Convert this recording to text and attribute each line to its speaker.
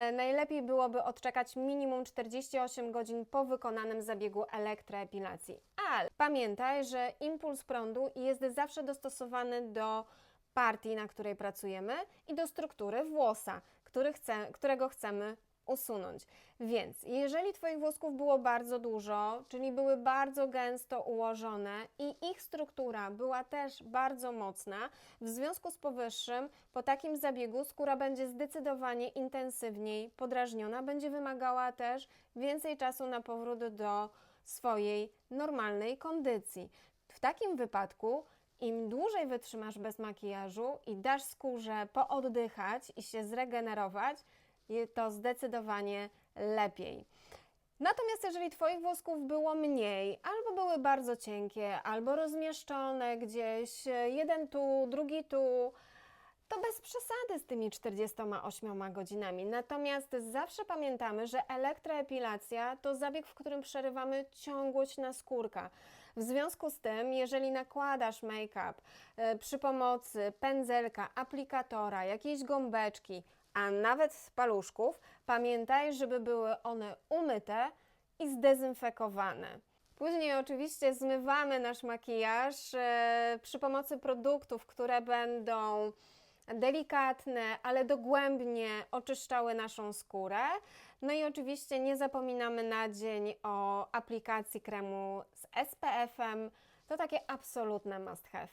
Speaker 1: E, Najlepiej byłoby odczekać minimum 48 godzin po wykonanym zabiegu elektroepilacji. Ale pamiętaj, że impuls prądu jest zawsze dostosowany do partii, na której pracujemy i do struktury włosa, który chce, którego chcemy usunąć. Więc jeżeli Twoich włosków było bardzo dużo, czyli były bardzo gęsto ułożone i ich struktura była też bardzo mocna, w związku z powyższym po takim zabiegu skóra będzie zdecydowanie intensywniej podrażniona, będzie wymagała też więcej czasu na powrót do swojej normalnej kondycji. W takim wypadku im dłużej wytrzymasz bez makijażu i dasz skórze pooddychać i się zregenerować, to zdecydowanie lepiej. Natomiast jeżeli Twoich włosków było mniej, albo były bardzo cienkie, albo rozmieszczone gdzieś, e, jeden tu, drugi tu, przesady z tymi 48 godzinami. Natomiast zawsze pamiętamy, że elektroepilacja to zabieg, w którym przerywamy ciągłość naskórka. W związku z tym, jeżeli nakładasz make-up e, przy pomocy pędzelka, aplikatora, jakiejś gąbeczki, a nawet paluszków, pamiętaj, żeby były one umyte i zdezynfekowane. Później oczywiście zmywamy nasz makijaż e, przy pomocy produktów, które będą delikatne, ale dogłębnie oczyszczały naszą skórę. No i oczywiście nie zapominamy na dzień o aplikacji kremu z SPF-em. To takie absolutne must have.